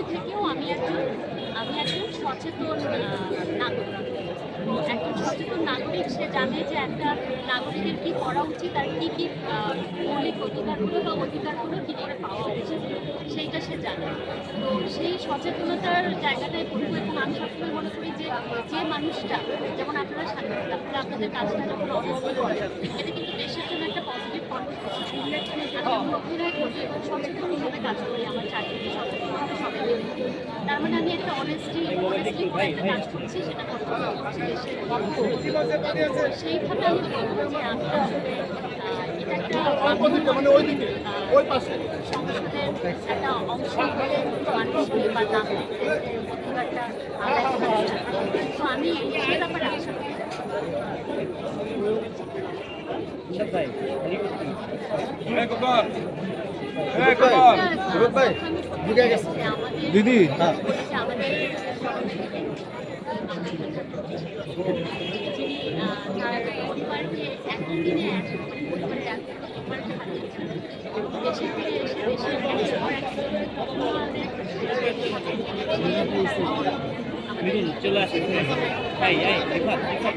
অভিনেত্রী থেকেও আমি একজন আমি একজন সচেতন নাগরিক। একজন সচেতন নাগরিক সে জানে যে একটা নাগরিকের কি করা উচিত আর কী কী মৌলিক অধিকারগুলো বা অধিকারগুলো কী করে পাওয়া উচিত সেইটা সে জানে। তো সেই সচেতনতার জায়গাটায় পড়ব এবং আমি সবসময় মনে করি যে যে মানুষটা যেমন আপনারা সাধারণত আপনারা আপনাদের কাজটা যখন অবশ্যই করেন এটা কিন্তু দেশের জন্য একটা পজিটিভ কন্ট্রিবিউশন আমি অভিনয় করি এবং সচেতনভাবে কাজ করি আমার চাকরিতে মেনে নিই। তার মানে আমি একটা অনেস্টি অনেস্টলি করে একটা কাজ করছি সেটা কন্ট্রিবিউট করছি সেইভাবে আমি বলব যে আমি আসলে এটা একটা মানে ওইদিকে ওই পাশে সংসদের একটা অংশ হয়ে মানুষকে বা নাগরিকদের অধিকারটা আদায় তো আমি এই ব্যাপারে আশা করি দিদি? চলে আসেন এই এই রিফাত রিফাত